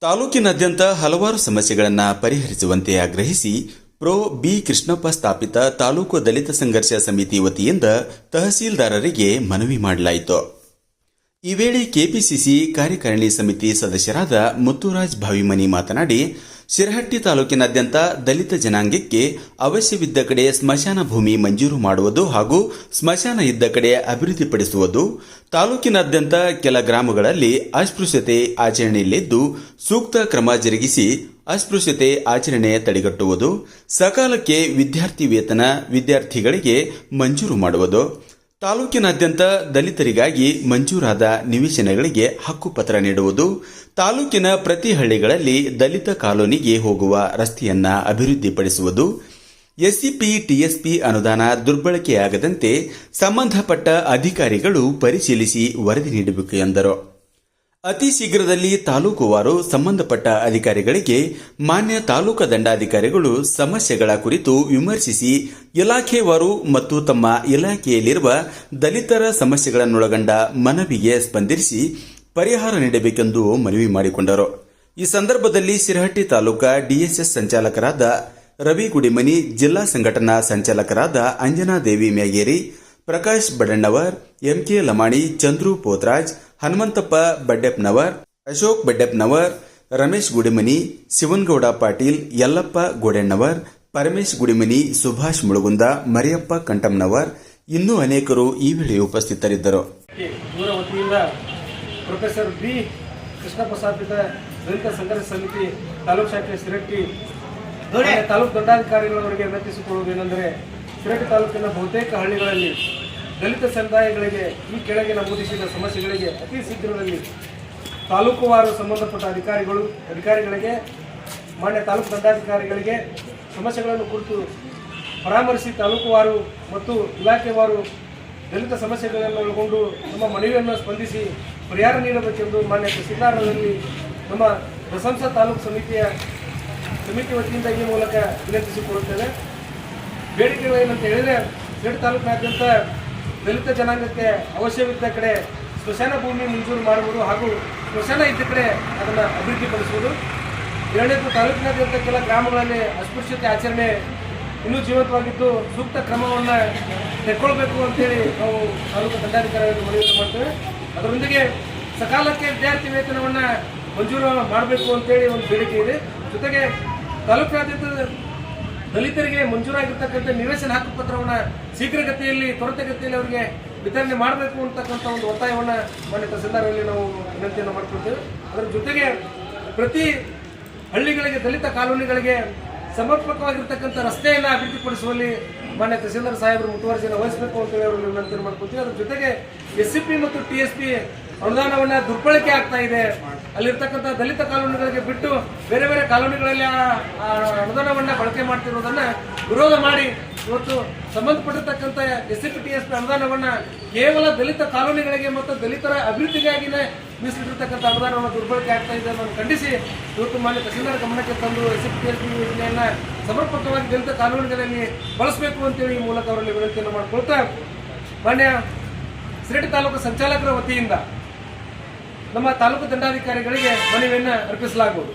ತಾಲೂಕಿನಾದ್ಯಂತ ಹಲವಾರು ಸಮಸ್ಯೆಗಳನ್ನು ಪರಿಹರಿಸುವಂತೆ ಆಗ್ರಹಿಸಿ ಪ್ರೊ ಬಿ ಕೃಷ್ಣಪ್ಪ ಸ್ಥಾಪಿತ ತಾಲೂಕು ದಲಿತ ಸಂಘರ್ಷ ಸಮಿತಿ ವತಿಯಿಂದ ತಹಸೀಲ್ದಾರರಿಗೆ ಮನವಿ ಮಾಡಲಾಯಿತು. ಈ ವೇಳೆ ಕೆಪಿಸಿಸಿ ಕಾರ್ಯಕಾರಿಣಿ ಸಮಿತಿ ಸದಸ್ಯರಾದ ಮುತ್ತುರಾಜ್ ಭಾವಿಮನಿ ಮಾತನಾಡಿ ಶಿರಹಟ್ಟಿ ತಾಲೂಕಿನಾದ್ಯಂತ ದಲಿತ ಜನಾಂಗಕ್ಕೆ ಅವಶ್ಯವಿದ್ದ ಕಡೆ ಸ್ಮಶಾನ ಭೂಮಿ ಮಂಜೂರು ಮಾಡುವುದು ಹಾಗೂ ಸ್ಮಶಾನ ಇದ್ದ ಕಡೆ ಅಭಿವೃದ್ಧಿಪಡಿಸುವುದು, ತಾಲೂಕಿನಾದ್ಯಂತ ಕೆಲ ಗ್ರಾಮಗಳಲ್ಲಿ ಅಸ್ಪೃಶ್ಯತೆ ಆಚರಣೆಯಲ್ಲಿದ್ದು ಸೂಕ್ತ ಕ್ರಮ ಜರುಗಿಸಿ ಅಸ್ಪೃಶ್ಯತೆ ಆಚರಣೆ ತಡೆಗಟ್ಟುವುದು, ಸಕಾಲಕ್ಕೆ ವಿದ್ಯಾರ್ಥಿ ವೇತನ ವಿದ್ಯಾರ್ಥಿಗಳಿಗೆ ಮಂಜೂರು ಮಾಡುವುದು ತಾಲೂಕಿನಾದ್ಯಂತ ದಲಿತರಿಗಾಗಿ ಮಂಜೂರಾದ ನಿವೇಶನಗಳಿಗೆ ಹಕ್ಕುಪತ್ರ ನೀಡುವುದು, ತಾಲೂಕಿನ ಪ್ರತಿ ಹಳ್ಳಿಗಳಲ್ಲಿ ದಲಿತ ಕಾಲೋನಿಗೆ ಹೋಗುವ ರಸ್ತೆಯನ್ನ ಅಭಿವೃದ್ಧಿಪಡಿಸುವುದು, ಎಸ್ಸಿಪಿ, ಟಿಎಸ್ಪಿ ಅನುದಾನ ದುರ್ಬಳಕೆಯಾಗದಂತೆ ಸಂಬಂಧಪಟ್ಟ ಅಧಿಕಾರಿಗಳು ಪರಿಶೀಲಿಸಿ ವರದಿ ನೀಡಬೇಕು ಎಂದರು. ಅತಿ ಶೀಘ್ರದಲ್ಲಿ ತಾಲೂಕುವಾರು ಸಂಬಂಧಪಟ್ಟ ಅಧಿಕಾರಿಗಳಿಗೆ ಮಾನ್ಯ ತಾಲೂಕು ದಂಡಾಧಿಕಾರಿಗಳು ಸಮಸ್ಯೆಗಳ ಕುರಿತು ವಿಮರ್ಶಿಸಿ ಇಲಾಖೆವಾರು ಮತ್ತು ತಮ್ಮ ಇಲಾಖೆಯಲ್ಲಿರುವ ದಲಿತರ ಸಮಸ್ಯೆಗಳನ್ನೊಳಗೊಂಡ ಮನವಿಗೆ ಸ್ಪಂದಿಸಿ ಪರಿಹಾರ ನೀಡಬೇಕೆಂದು ಮನವಿ ಮಾಡಿಕೊಂಡರು. ಈ ಸಂದರ್ಭದಲ್ಲಿ ಶಿರಹಟ್ಟಿ ತಾಲೂಕಾ ಡಿಎಸ್ಎಸ್ ಸಂಚಾಲಕರಾದ ರವಿ ಗುಡಿಮನಿ ಜಿಲ್ಲಾ ಸಂಘಟನಾ ಸಂಚಾಲಕರಾದ ಅಂಜನಾದೇವಿ ಮ್ಯಾಗೇರಿ, ಪ್ರಕಾಶ್ ಬಡಣ್ಣವರ್, ಎಂಕೆ ಲಮಾಣಿ, ಚಂದ್ರು ಪೋತ್ರಾಜ್ ಹನುಮಂತಪ್ಪ ಬಡ್ಡೆಪ್ಪನವರ್ ಅಶೋಕ್ ಬಡ್ಡೆಪ್ನವರ್, ರಮೇಶ್ ಗುಡಿಮನಿ, ಶಿವನ್ಗೌಡ ಪಾಟೀಲ್, ಯಲ್ಲಪ್ಪ ಗೋಡೆಣ್ಣವರ್, ಪರಮೇಶ್ ಗುಡಿಮನಿ, ಸುಭಾಷ್ ಮುಳುಗುಂದ, ಮರಿಯಪ್ಪ ಕಂಟಮ್ನವರ್ ಇನ್ನೂ ಅನೇಕರು ಈ ವೇಳೆ ಉಪಸ್ಥಿತರಿದ್ದರು. Professor B. ಕೃಷ್ಣಪ್ಪ ದಲಿತ ಸಂಘರ್ಷ ಸಮಿತಿ ತಾಲೂಕು ಶಾಖೆ ಸಿರಟ್ಟಿ, ತಾಲೂಕು ದಂಡಾಧಿಕಾರಿಗಳವರಿಗೆ ವಿನಂತಿಸಿಕೊಳ್ಳುವುದೇನೆಂದರೆ ಸಿರಟ್ಟಿ ತಾಲೂಕಿನ ಬಹುತೇಕ ಹಳ್ಳಿಗಳಲ್ಲಿ ದಲಿತ ಸಮುದಾಯಗಳಿಗೆ, ಈ ಕೆಳಗೆ ನಮೂದಿಸಿದ ಸಮಸ್ಯೆಗಳಿಗೆ ಅತಿ ಶೀಘ್ರದಲ್ಲಿ ತಾಲೂಕುವಾರು ಸಂಬಂಧಪಟ್ಟ ಅಧಿಕಾರಿಗಳು, ಅಧಿಕಾರಿಗಳಿಗೆ, ಮಾನ್ಯ ತಾಲೂಕು ದಂಡಾಧಿಕಾರಿಗಳಿಗೆ ಸಮಸ್ಯೆಗಳನ್ನು ಕುರಿತು ಪರಾಮರ್ಶಿ ತಾಲೂಕುವಾರು ಮತ್ತು ಇಲಾಖೆವಾರು ದಲಿತ ಸಮಸ್ಯೆಗಳನ್ನು ಒಳಗೊಂಡು ನಮ್ಮ ಮನವಿಯನ್ನು ಸ್ಪಂದಿಸಿ ಪರಿಹಾರ ನೀಡಬೇಕೆಂದು ಮಾನ್ಯ ತಹಸೀಲ್ದಾರರಲ್ಲಿ ನಮ್ಮ ಪ್ರಶಂಸ ತಾಲೂಕು ಸಮಿತಿಯ ಸಮಿತಿ ವತಿಯಿಂದ ಈ ಮೂಲಕ ವಿನಂತಿಸಿಕೊಳ್ಳುತ್ತೇವೆ ಬೇಡಿಕೆಗಳೇನಂತ ಹೇಳಿದರೆ, ಸೇಡ್ ತಾಲೂಕಿನಾದ್ಯಂತ ದಲಿತ ಜನಾಂಗಕ್ಕೆ ಅವಶ್ಯವಿದ್ದ ಕಡೆ ಸ್ಮಶಾನ ಭೂಮಿ ಮಂಜೂರು ಮಾಡುವುದು ಹಾಗೂ ಸ್ಮಶಾನ ಇದ್ದ ಕಡೆ ಅದನ್ನು ಅಭಿವೃದ್ಧಿಪಡಿಸುವುದು. ಎರಡನೇದು ತಾಲೂಕಿನಾದ್ಯಂತ ಕೆಲ ಗ್ರಾಮಗಳಲ್ಲಿ ಅಸ್ಪೃಶ್ಯತೆ ಆಚರಣೆ ಇನ್ನೂ ಜೀವಂತವಾಗಿದ್ದು ಸೂಕ್ತ ಕ್ರಮವನ್ನು ತೆಕ್ಕೊಳ್ಬೇಕು ಅಂತೇಳಿ ನಾವು ತಾಲೂಕು ದಂಡಾಧಿಕಾರಿಗಳಿಗೆ ಮನವಿ ಮಾಡ್ತೇವೆ. ಅದರೊಂದಿಗೆ ಸಕಾಲಕ್ಕೆ ವಿದ್ಯಾರ್ಥಿ ವೇತನವನ್ನು ಮಂಜೂರು ಮಾಡಬೇಕು ಅಂತೇಳಿ ಒಂದು ಬೇಡಿಕೆ ಇದೆ. ಜೊತೆಗೆ ತಾಲೂಕಿನಾದ್ಯಂತ ದಲಿತರಿಗೆ ಮಂಜೂರಾಗಿರ್ತಕ್ಕಂಥ ನಿವೇಶನ ಹಕ್ಕುಪತ್ರವನ್ನು ಶೀಘ್ರಗತಿಯಲ್ಲಿ ತ್ವರಿತಗತಿಯಲ್ಲಿ ಅವರಿಗೆ ವಿತರಣೆ ಮಾಡಬೇಕು ಅಂತಕ್ಕಂಥ ಒಂದು ಒತ್ತಾಯವನ್ನು ಮಾನ್ಯ ತಹಸೀಲ್ದಾರಲ್ಲಿ ನಾವು ವಿನಂತಿಯನ್ನು ಮಾಡ್ಕೊಳ್ತೇವೆ. ಅದರ ಜೊತೆಗೆ ಪ್ರತಿ ಹಳ್ಳಿಗಳಿಗೆ, ದಲಿತ ಕಾಲೋನಿಗಳಿಗೆ ಸಮರ್ಪಕವಾಗಿರ್ತಕ್ಕಂಥ ರಸ್ತೆಯನ್ನು ಅಭಿವೃದ್ಧಿಪಡಿಸುವಲ್ಲಿ ಮಾನ್ಯ ತಹಸೀಲ್ದಾರ್ ಸಾಹೇಬರು ಮುತುವರ್ಜಿಯನ್ನು ವಹಿಸಬೇಕು ಅಂತೇಳಿ ಅವರು ವಿನಂತಿಯನ್ನು ಮಾಡ್ಕೊಳ್ತೀವಿ. ಅದ್ರ ಜೊತೆಗೆ ಎಸ್ ಸಿ ಪಿ ಮತ್ತು ಟಿ ಎಸ್ ಪಿ ಅನುದಾನವನ್ನು ದುರ್ಬಳಕೆ ಆಗ್ತಾ ಇದೆ. ಅಲ್ಲಿರ್ತಕ್ಕಂಥ ದಲಿತ ಕಾಲೋನಿಗಳಿಗೆ ಬಿಟ್ಟು ಬೇರೆ ಬೇರೆ ಕಾಲೋನಿಗಳಲ್ಲಿ ಆ ಅನುದಾನವನ್ನ ಬಳಕೆ ಮಾಡ್ತಿರೋದನ್ನ ವಿರೋಧ ಮಾಡಿ ಇವತ್ತು ಸಂಬಂಧಪಟ್ಟಿರ್ತಕ್ಕಂಥ S C P T S ಅನುದಾನವನ್ನು ಕೇವಲ ದಲಿತ ಕಾಲೋನಿಗಳಿಗೆ ಮತ್ತು ದಲಿತರ ಅಭಿವೃದ್ಧಿಗಾಗಿನೇ ಮೀಸಲಿಟ್ಟಿರ್ತಕ್ಕಂಥ ಅನುದಾನವನ್ನು ದುರ್ಬಳಕೆ ಆಗ್ತಾ ಇದೆ ಅನ್ನೋದನ್ನು ಖಂಡಿಸಿ ಇವತ್ತು ಮಾನ್ಯ ತಹಸೀಲ್ದಾರ್ ಗಮನಕ್ಕೆ ತಂದು S C P T S ಯೋಜನೆಯನ್ನ ಸಮರ್ಪಕವಾಗಿ ದಲಿತ ಕಾನೂನುಗಳಲ್ಲಿ ಬಳಸಬೇಕು ಅಂತೇಳಿ ಈ ಮೂಲಕ ಅವರಲ್ಲಿ ವಿನಂತಿಯನ್ನು ಮಾಡಿಕೊಳ್ತಾ ಮಾನ್ಯ ಸಿರಟಿ ತಾಲೂಕು ಸಂಚಾಲಕರ ವತಿಯಿಂದ ನಮ್ಮ ತಾಲೂಕು ದಂಡಾಧಿಕಾರಿಗಳಿಗೆ ಮನವಿಯನ್ನು ಅರ್ಪಿಸಲಾಗುವುದು.